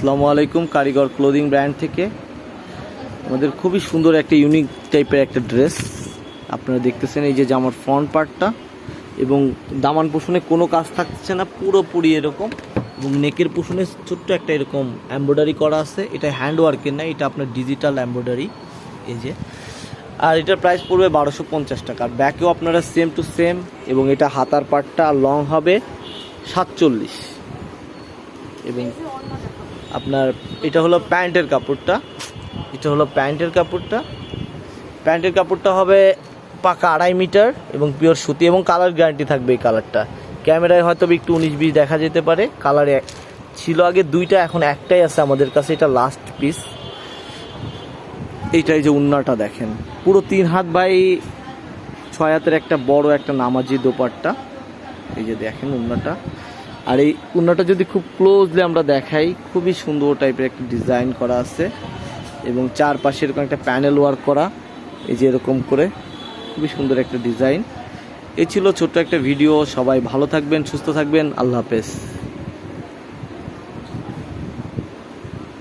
আসসালামু আলাইকুম, কারিগর ক্লোদিং ব্র্যান্ড থেকে। আমাদের খুবই সুন্দর একটা ইউনিক টাইপের একটা ড্রেস আপনারা দেখতেছেন এই যে জামার ফ্রন্ট পার্টটা এবং দামান পোষণে কোনো কাজ থাকছে না, পুরোপুরি এরকম। এবং নেকের পোষণে ছোট্ট একটা এরকম এমব্রয়ডারি করা আছে। এটা হ্যান্ড ওয়ার্কের না, এটা আপনার ডিজিটাল এমব্রয়ডারি এই যে। আর এটার প্রাইস পড়বে বারোশো পঞ্চাশ টাকা। আর ব্যাকেও আপনারা সেম টু সেম এবং এটা হাতার পার্টটা লং হবে সাতচল্লিশ। এবং আপনার এটা হলো প্যান্টের কাপড়টা। এটা হলো প্যান্টের কাপড়টা। প্যান্টের কাপড়টা হবে পাকা আড়াই মিটার এবং পিওর সুতি এবং কালার গ্যারান্টি থাকবে এই কালারটা। ক্যামেরায় হয়তো একটু উনিশ বিশ দেখা যেতে পারে। কালারে ছিল আগে দুইটা, এখন একটাই আছে আমাদের কাছে। এটা লাস্ট পিস এইটাই যে উন্নাটা দেখেন। পুরো তিন হাত বাই ছয় হাতের একটা বড় একটা নামাজি দোপাট্টা। এই যে দেখেন উন্নাটা। আর এই উন্নাটা যদি খুব ক্লোজলি আমরা দেখাই, খুবই সুন্দর টাইপের একটা ডিজাইন করা আছে। এবং চারপাশে এরকম একটা প্যানেল ওয়ার্ক করা, এই যে এরকম করে, খুবই সুন্দর একটা ডিজাইন এ ছিল ছোট্ট একটা ভিডিও সবাই ভালো থাকবেন, সুস্থ থাকবেন, আল্লাহ হাফেজ।